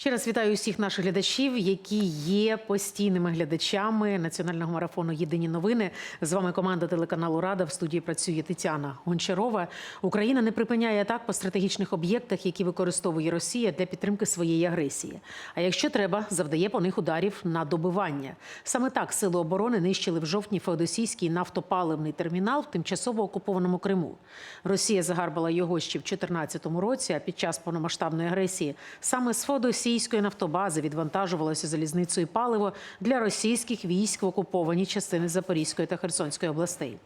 Ще раз вітаю усіх наших глядачів, які є постійними глядачами національного марафону Єдині новини. З вами команда телеканалу Рада. В студії працює Тетяна Гончарова. Україна не припиняє атак по стратегічних об'єктах, які використовує Росія для підтримки своєї агресії. А якщо треба, завдає по них ударів на добивання. Саме так сили оборони нищили в жовтні Феодосійський нафтопаливний термінал в тимчасово окупованому Криму. Росія загарбала його ще в 2014 році. А під час повномасштабної агресії саме з Феодосійської нафтобази відвантажувалося залізницею паливо для російських військ в окуповані частини Запорізької та Херсонської областей.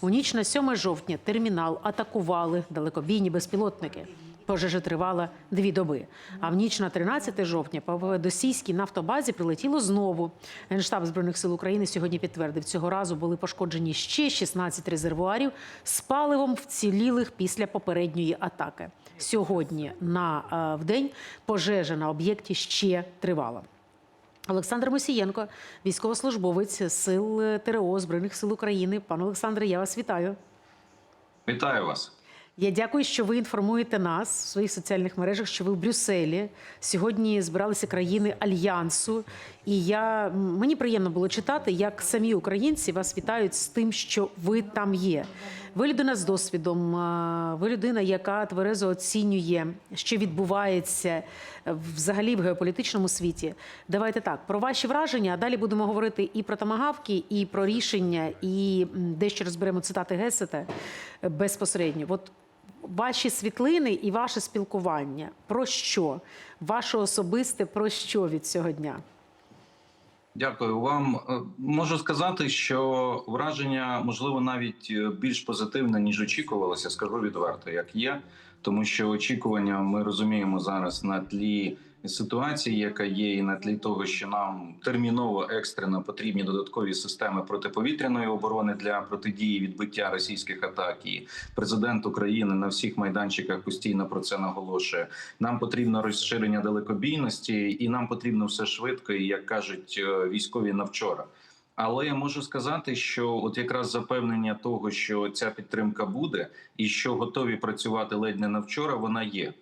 У ніч на 7 жовтня термінал атакували далекобійні безпілотники. Пожежа тривала дві доби. А в ніч на 13 жовтня по Феодосійській нафтобазі прилетіло знову. Генштаб збройних сил України сьогодні підтвердив, цього разу були пошкоджені ще 16 резервуарів з паливом вцілілих після попередньої атаки. Сьогодні на в день пожежа на об'єкті ще тривала. Олександр Мосієнко, військовослужбовець сил е, ТРО Збройних сил України. Пане Олександре, я вас вітаю. Вітаю вас. Я дякую, що ви інформуєте нас в своїх соціальних мережах, що ви в Брюсселі. Сьогодні збиралися країни альянсу, і я мені приємно було читати, як самі українці вас вітають з тим, що ви там є. Ви людина з досвідом, ви людина, яка тверезо оцінює, що відбувається е, взагалі в геополітичному світі. Давайте так про ваші враження. А далі будемо говорити і про тамагавки, і про рішення, і дещо розберемо цитати Гесета е, безпосередньо. От ваші світлини і ваше спілкування про що? Ваше особисте про що від цього дня? Дякую вам. Е, Можу сказати, що враження можливо навіть е, більш позитивне ніж очікувалося. Скажу відверто, як є, тому що очікування ми розуміємо зараз на тлі ситуації, яка є, і на тлі того, що нам терміново екстрено потрібні додаткові системи протиповітряної оборони для протидії відбиття російських атак. І президент України на всіх майданчиках постійно про це наголошує. Нам потрібно розширення далекобійності, і нам потрібно все швидко, і як кажуть е, військові на вчора. Але я можу сказати, що от якраз запевнення того, що ця підтримка буде, і що готові працювати ледь не на вчора, вона є.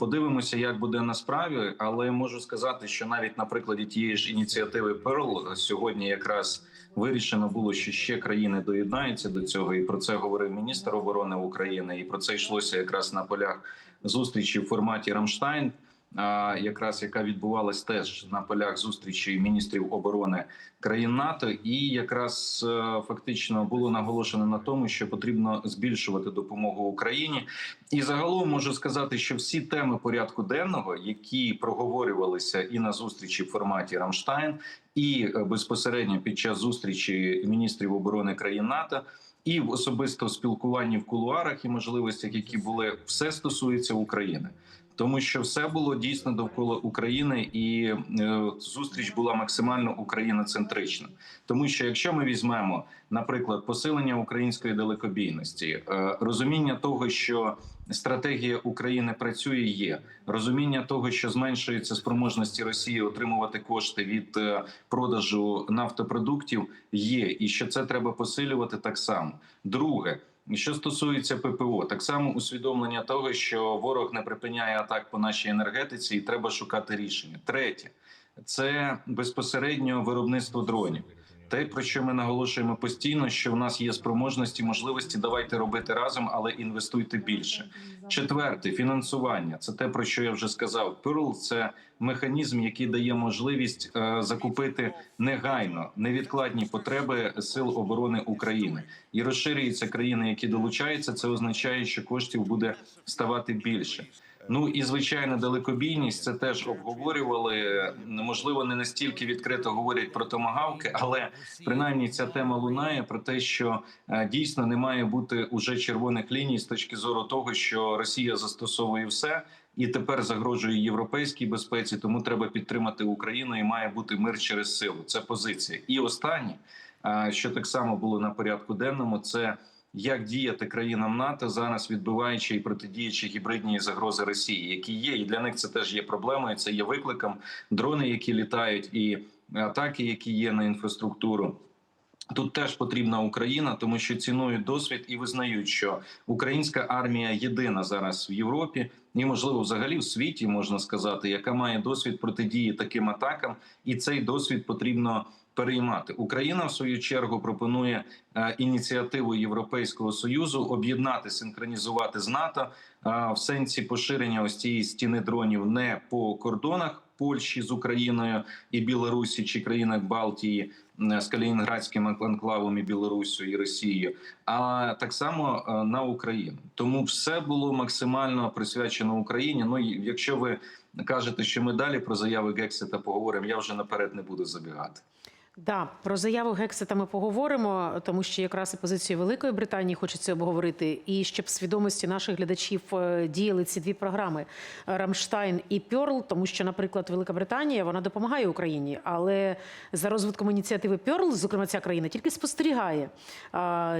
Подивимося, як буде насправді, але можу сказати, що навіть на прикладі тієї ж ініціативи Перл сьогодні якраз вирішено було, що ще країни доєднаються до цього, і про це говорив міністр оборони України. І про це йшлося якраз на полях зустрічі в форматі Рамштайн. Якраз яка відбувалась теж на полях зустрічі міністрів оборони країн НАТО, і якраз е, фактично було наголошено на тому, що потрібно збільшувати допомогу Україні. І загалом можу сказати, що всі теми порядку денного, які проговорювалися і на зустрічі в форматі Рамштайн, і е, безпосередньо під час зустрічі міністрів оборони країн НАТО. І в особисто спілкуванні в кулуарах і можливостях, які були, все стосується України тому що все було дійсно довкола України, і е, зустріч була максимально україноцентрична. Тому що якщо ми візьмемо, наприклад, посилення української далекобійності, е, розуміння того, що стратегія України працює, є розуміння того, що зменшується спроможності Росії отримувати кошти від е, продажу нафтопродуктів, є і що це треба посилювати так само. Друге. Що стосується ППО, так само усвідомлення того, що ворог не припиняє атак по нашій енергетиці, і треба шукати рішення. Третє це безпосередньо виробництво дронів. Те, про що ми наголошуємо постійно, що в нас є спроможності, можливості. Давайте робити разом, але інвестуйте більше. Четверте фінансування. Це те, про що я вже сказав. Pearl – це механізм, який дає можливість е, закупити негайно невідкладні потреби сил оборони України і розширюються країни, які долучаються. Це означає, що коштів буде ставати більше. Ну і звичайно, далекобійність це теж обговорювали. Можливо, не настільки відкрито говорять про томагавки, але принаймні ця тема лунає про те, що е, дійсно не має бути уже червоних ліній з точки зору того, що Росія застосовує все. І тепер загрожує європейській безпеці, тому треба підтримати Україну і має бути мир через силу. Це позиція. І останнє, е, що так само було на порядку денному, це як діяти країнам НАТО зараз, відбиваючи і протидіючи гібридній загрози Росії, які є, і для них це теж є проблемою. Це є викликом дрони, які літають, і атаки, які є на інфраструктуру. Тут теж потрібна Україна, тому що цінують досвід і визнають, що українська армія єдина зараз в Європі і, можливо, взагалі в світі можна сказати, яка має досвід протидії таким атакам, і цей досвід потрібно переймати. Україна в свою чергу пропонує е, ініціативу Європейського союзу об'єднати, синхронізувати з НАТО е, в сенсі поширення ось цієї стіни дронів не по кордонах Польщі з Україною і Білорусі чи країнах Балтії з Калінінградським анклавом і Білорусю і Росією, а так само е, на Україну. Тому все було максимально присвячено Україні. Ну якщо ви кажете, що ми далі про заяви Гексета поговоримо, я вже наперед не буду забігати. Да, про заяву Гексета ми поговоримо, тому що якраз і позицію Великої Британії хочеться обговорити. І щоб свідомості наших глядачів е, діяли ці дві програми Рамштайн і Пьорл, тому що, наприклад, Велика Британія вона допомагає Україні, але за розвитком ініціативи Пьорл, зокрема ця країна, тільки спостерігає.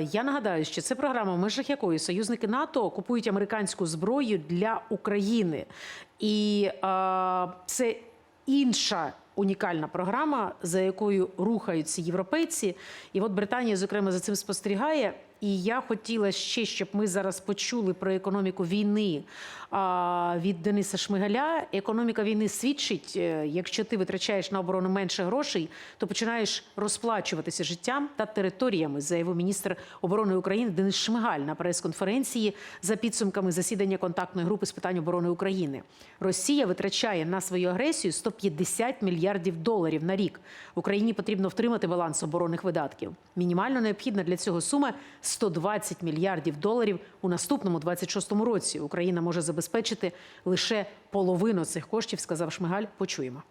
Я нагадаю, що це програма, в межах якої союзники НАТО купують американську зброю для України, і це інша унікальна програма, за якою рухаються європейці. І от Британія, зокрема, за цим спостерігає. І я хотіла ще, щоб ми зараз почули про економіку війни від Дениса Шмигаля. Економіка війни свідчить, е, якщо ти витрачаєш на оборону менше грошей, то починаєш розплачуватися життям та територіями, заявив міністр оборони України Денис Шмигаль на прес-конференції за підсумками засідання контактної групи з питань оборони України. Росія витрачає на свою агресію 150 мільярдів доларів на рік. Україні потрібно втримати баланс оборонних видатків. Мінімально необхідна для цього сума 120 мільярдів доларів у наступному 26-му році. Україна може забезпечити лише половину цих коштів, сказав Шмигаль. Почуємо.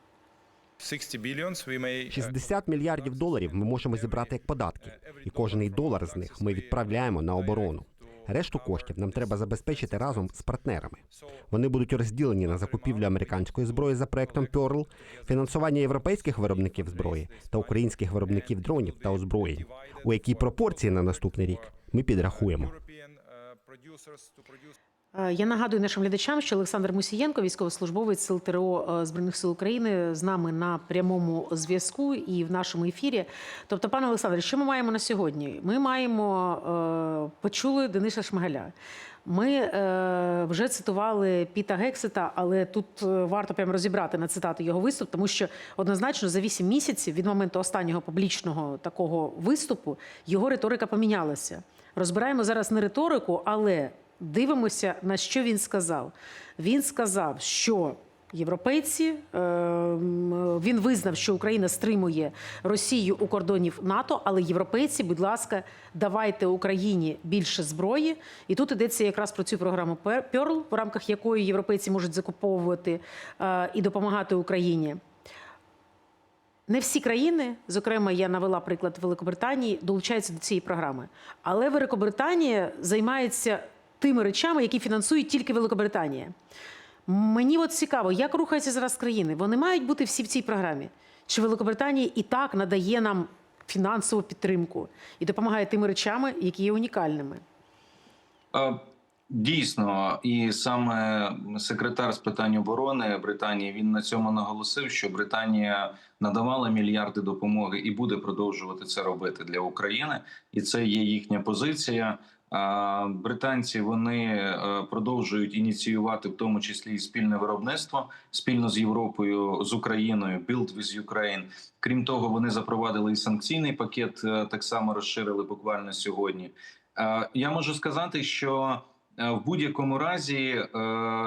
60 billions we may 60 мільярдів доларів ми можемо зібрати як податки, і кожний долар з них ми відправляємо на оборону. Решту коштів нам треба забезпечити разом з партнерами. Вони будуть розділені на закупівлю американської зброї за проектом Pearl, фінансування європейських виробників зброї та українських виробників дронів та озброєнь. У якій пропорції на наступний рік ми підрахуємо. Е, Я нагадую нашим глядачам, що Олександр Мусієнко, військовослужбовець Сил ТРО е, Збройних сил України, з нами на прямому зв'язку і в нашому ефірі. Тобто, пане Олександре, що ми маємо на сьогодні? Ми маємо е, почули Дениса Шмигаля. Ми е, вже цитували Піта Гексета, але тут варто прямо розібрати на цитати його виступ, тому що однозначно за 8 місяців від моменту останнього публічного такого виступу його риторика помінялася. Розбираємо зараз не риторику, але дивимося, на що він сказав. Він сказав, що європейці е, він визнав, що Україна стримує Росію у кордонів НАТО, але європейці, будь ласка, давайте Україні більше зброї. І тут йдеться якраз про цю програму Перл, в рамках якої європейці можуть закуповувати е, і допомагати Україні. Не всі країни, зокрема, я навела приклад Великобританії, долучаються до цієї програми. Але Великобританія займається тими речами, які фінансує тільки Великобританія. Мені от цікаво, як рухаються зараз країни. Вони мають бути всі в цій програмі. Чи Великобританія і так надає нам фінансову підтримку і допомагає тими речами, які є унікальними? Дійсно, і саме секретар з питань оборони Британії він на цьому наголосив, що Британія надавала мільярди допомоги і буде продовжувати це робити для України, і це є їхня позиція. Британці вони е, продовжують ініціювати в тому числі і спільне виробництво спільно з Європою з Україною Build with Ukraine. Крім того, вони запровадили і санкційний пакет, е, так само розширили буквально сьогодні. Е, Я можу сказати, що в будь-якому разі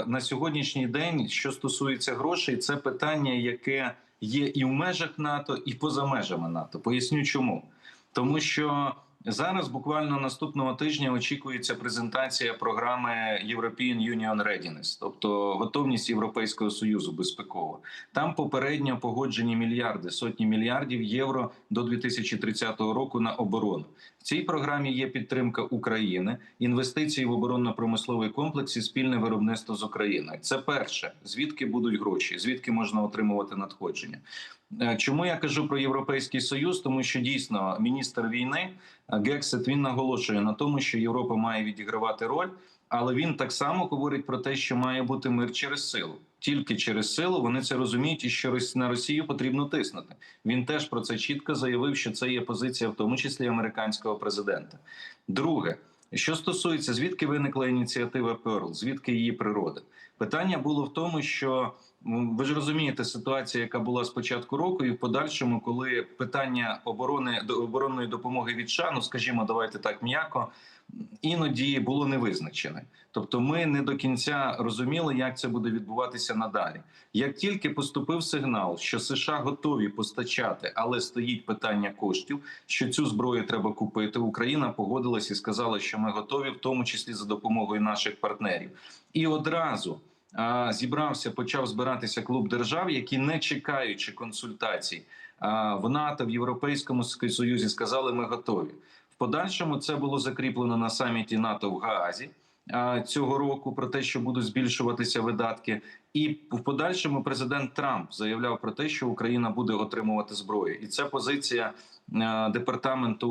на сьогоднішній день, що стосується грошей, це питання, яке є і в межах НАТО, і поза межами НАТО. Поясню, чому тому, що зараз буквально наступного тижня очікується презентація програми European Union Readiness, тобто готовність Європейського союзу безпеково. Там попередньо погоджені мільярди, сотні мільярдів євро до 2030 року на оборону. Цій програмі є підтримка України, інвестиції в оборонно-промисловий комплекс і спільне виробництво з Україною. Це перше, звідки будуть гроші, звідки можна отримувати надходження. Е, Чому я кажу про європейський союз? Тому що дійсно міністр війни е, Гексет він наголошує на тому, що Європа має відігравати роль. Але він так само говорить про те, що має бути мир через силу. Тільки через силу вони це розуміють, і що на Росію потрібно тиснути. Він теж про це чітко заявив, що це є позиція, в тому числі американського президента. Друге, що стосується звідки виникла ініціатива Перл, звідки її природа, питання було в тому, що ви ж розумієте ситуація, яка була з початку року, і в подальшому, коли питання оборони до оборонної допомоги від США, ну скажімо, давайте так м'яко, іноді було не визначене. Тобто, ми не до кінця розуміли, як це буде відбуватися надалі. Як тільки поступив сигнал, що США готові постачати, але стоїть питання коштів, що цю зброю треба купити, Україна погодилась і сказала, що ми готові, в тому числі за допомогою наших партнерів, і одразу. Зібрався, почав збиратися клуб держав, які не чекаючи консультацій в НАТО, в Європейському Союзі, сказали, ми готові. В подальшому це було закріплено на саміті НАТО в Гаазі цього року про те, що будуть збільшуватися видатки. І в подальшому президент Трамп заявляв про те, що Україна буде отримувати зброю, і це позиція е, департаменту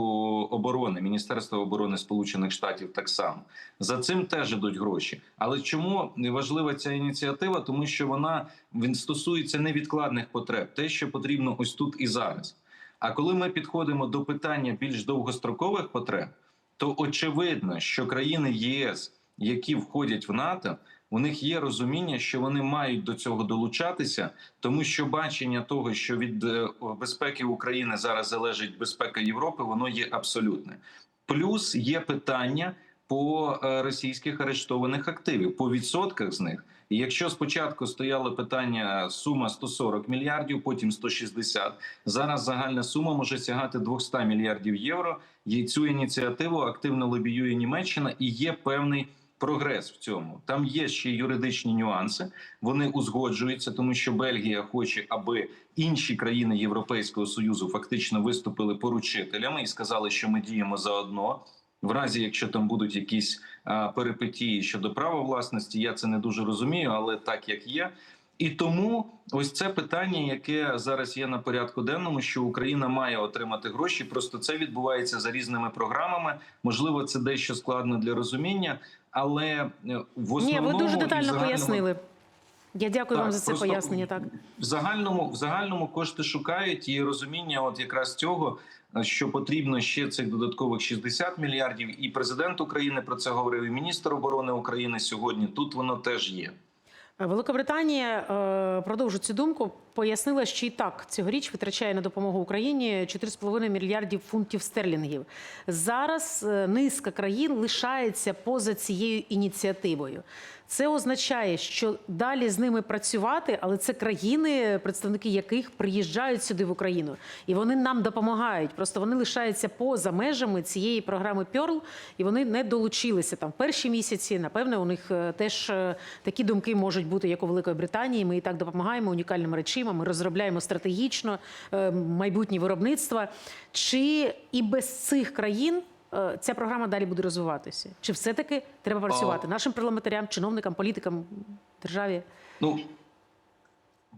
оборони Міністерства оборони Сполучених Штатів. Так само за цим теж ідуть гроші. Але чому важлива ця ініціатива? Тому що вона він стосується невідкладних потреб, те, що потрібно ось тут і зараз. А коли ми підходимо до питання більш довгострокових потреб, то очевидно, що країни ЄС, які входять в НАТО, у них є розуміння, що вони мають до цього долучатися, тому що бачення того, що від е, безпеки України зараз залежить безпека Європи, воно є абсолютне. Плюс є питання по е, російських арештованих активів, по відсотках з них. І якщо спочатку стояло питання сума 140 мільярдів, потім 160, зараз загальна сума може сягати 200 мільярдів євро. І цю ініціативу активно лобіює Німеччина, і є певний прогрес в цьому. Там є ще юридичні нюанси. Вони узгоджуються, тому що Бельгія хоче, аби інші країни Європейського союзу фактично виступили поручителями і сказали, що ми діємо заодно. В разі, якщо там будуть якісь а, перипетії щодо права власності, я це не дуже розумію, але так як є. І тому ось це питання, яке зараз є на порядку денному, що Україна має отримати гроші. Просто це відбувається за різними програмами. Можливо, це дещо складно для розуміння, але е, в основному Ні, ви дуже детально загальному- пояснили. Я дякую Так, вам за це пояснення. Так. в загальному в загальному кошти шукають і розуміння, от якраз цього, е, що потрібно ще цих додаткових 60 мільярдів. І президент України про це говорив. І міністр оборони України сьогодні. Тут воно теж є. Великобританія продовжує продовжу цю думку. Пояснила, що і так цьогоріч витрачає на допомогу Україні 4,5 мільярдів фунтів стерлінгів. Зараз е, низка країн лишається поза цією ініціативою. Це означає, що далі з ними працювати, але це країни, представники яких приїжджають сюди в Україну, і вони нам допомагають. Просто вони лишаються поза межами цієї програми Pearl, і вони не долучилися там в перші місяці. Напевне, у них е, теж е, такі думки можуть бути, як у Великої Британії. Ми і так допомагаємо унікальними речима. Ми розробляємо стратегічно е, майбутні виробництва. Чи і без цих країн ця програма далі буде розвиватися? Чи все-таки треба працювати нашим парламентарям, чиновникам, політикам державі? Ну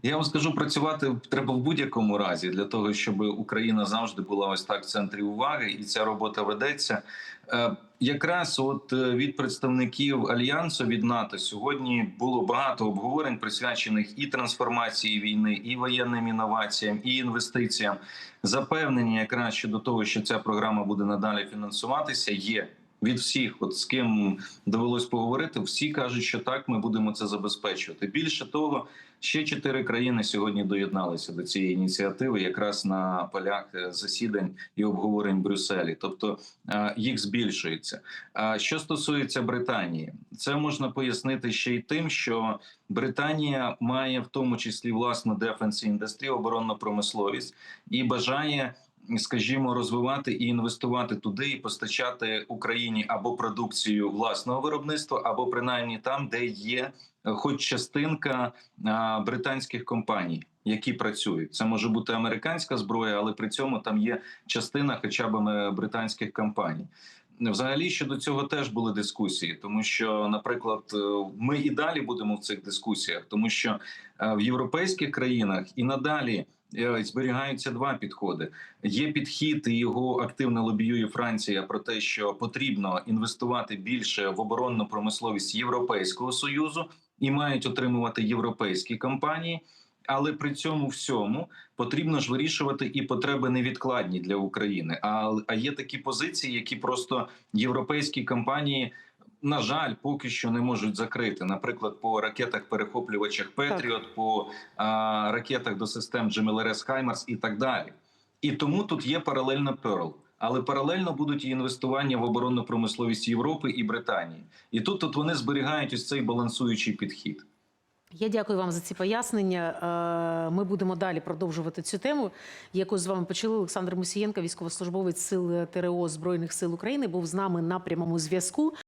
я вам скажу, працювати треба в будь-якому разі для того, щоб Україна завжди була ось так в центрі уваги, і ця робота ведеться. Е, якраз от е, від представників альянсу від НАТО сьогодні було багато обговорень, присвячених і трансформації війни, і воєнним інноваціям, і інвестиціям. Запевнення якраз щодо того, що ця програма буде надалі фінансуватися, є. Від всіх, от з ким довелось поговорити, всі кажуть, що так ми будемо це забезпечувати. Більше того, ще чотири країни сьогодні доєдналися до цієї ініціативи, якраз на полях е, засідань і обговорень в Брюсселі. Тобто е, їх збільшується. А що стосується Британії, це можна пояснити ще й тим, що Британія має в тому числі власну дефенс індустрію, оборонну промисловість і бажає скажімо, розвивати і інвестувати туди, і постачати Україні або продукцію власного виробництва, або принаймні там, де є е, хоч частинка британських компаній. Які працюють, це може бути американська зброя, але при цьому там є частина, хоча б е, британських компаній. Взагалі щодо цього теж були дискусії, тому що, наприклад, е, ми і далі будемо в цих дискусіях, тому що е, в європейських країнах і надалі е, зберігаються два підходи. Є підхід, і його активно лобіює Франція про те, що потрібно інвестувати більше в оборонну промисловість Європейського союзу і мають отримувати європейські компанії. Але при цьому всьому потрібно ж вирішувати і потреби невідкладні для України. А, а є такі позиції, які просто європейські компанії. На жаль, поки що не можуть закрити, наприклад, по ракетах-перехоплювачах Петріот, по а, ракетах до систем GMLRS Хаймарс і так далі. І тому тут є паралельно Перл. Але паралельно будуть і інвестування в оборонну промисловість Європи і Британії. І тут, тут вони зберігають ось цей балансуючий підхід. Я дякую вам за ці пояснення. Е, Ми будемо далі продовжувати цю тему, яку з вами почали. Олександр Мусієнко, військовослужбовець сил ТРО Збройних сил України, був з нами на прямому зв'язку.